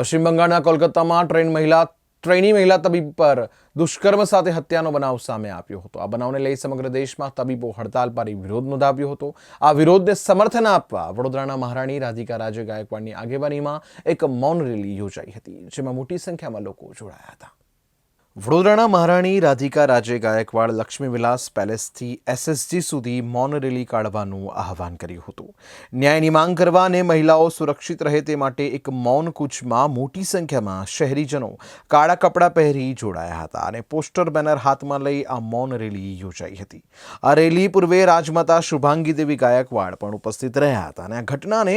પશ્ચિમ બંગાળના કોલકાતામાં ટ્રેન મહિલા, ટ્રેની મહિલા તબીબ પર દુષ્કર્મ સાથે હત્યાનો બનાવ સામે આવ્યો હતો. આ બનાવને લઈ સમગ્ર દેશમાં તબીબો હડતાલ પર વિરોધ નોંધાવ્યો હતો. આ વિરોધને સમર્થન આપવા વડોદરાના મહારાણી રાધિકા રાજે ગાયકવાડની આગેવાનીમાં એક મૌન રેલી યોજાઈ હતી, જેમાં મોટી સંખ્યામાં લોકો જોડાયા હતા. વડોદરાના મહારાણી રાધિકા રાજે ગાયકવાડ લક્ષ્મી વિલાસ પેલેસથી એસએસજી સુધી મૌન રેલી કાઢવાનું આહવાન કર્યું હતું. ન્યાયની માંગ કરવા અને મહિલાઓ સુરક્ષિત રહે તે માટે એક મૌન કૂચમાં મોટી સંખ્યામાં શહેરીજનો કાળા કપડાં પહેરી જોડાયા હતા અને પોસ્ટર, બેનર હાથમાં લઈ આ મૌન રેલી યોજાઈ હતી. આ રેલી પૂર્વે રાજમાતા શુભાંગી દેવી ગાયકવાડ પણ ઉપસ્થિત રહ્યા હતા અને આ ઘટનાને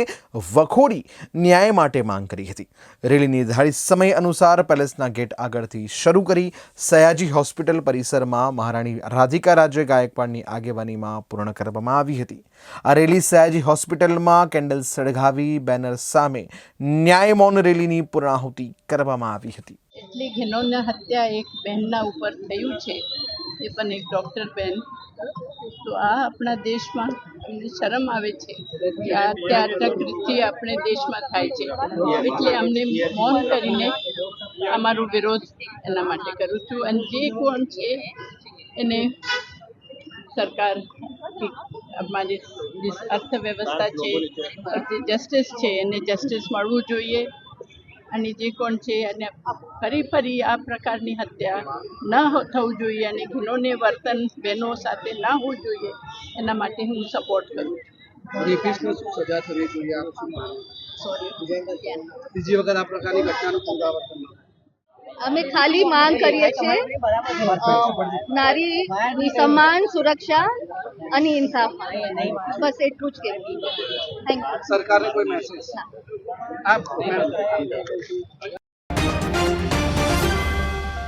વખોડી ન્યાય માટે માંગ કરી હતી. રેલી નિર્ધારિત સમય અનુસાર પેલેસના ગેટ આગળથી શરૂ કરી સયાજી હોસ્પિટલ પરિસરમાં મહારાણી રાધિકા રાજ્ય ગાયકવાડની આગેવાનીમાં પૂર્ણ કરવામાં આવી હતી. આ રેલી સયાજી હોસ્પિટલમાં કેન્ડલ સળગાવી બેનર સામે ન્યાય મૌન રેલીની પૂર્ણાહુતિ કરવામાં આવી હતી. એટલી ઘિનોને હત્યા એક બહેનના ઉપર થયું છે, એ પણ એક ડૉક્ટર બહેન. તો આ આપણા દેશમાં અમને શરમ આવે છે કે આ અત્યારના કૃત્ય આપણે દેશમાં થાય છે. એટલે અમને મૌન કરીને અમારો વિરોધ એના માટે કરું છું અને જે કોણ છે એને સરકાર અમારી અર્થવ્યવસ્થા છે જે જસ્ટિસ છે એને જસ્ટિસ મળવું જોઈએ. અને જે કોણ છે અને ફરી ફરી આ પ્રકારની હત્યા ન થવું જોઈએ અને ગુનોને વર્તન બહેનો સાથે ના હોવું જોઈએ એના માટે હું સપોર્ટ કરું છું. સજા થવી જોઈએ? સોરી બીજી વખત આ પ્રકારની ઘટનાનું પુનરાવર્તન. અમે ખાલી માંગ કરીએ છીએ નારીની સમાન સુરક્ષા અને ઇન્સાફ. બસ એટલું જ કે થેન્ક યુ સરકારને કોઈ મેસેજ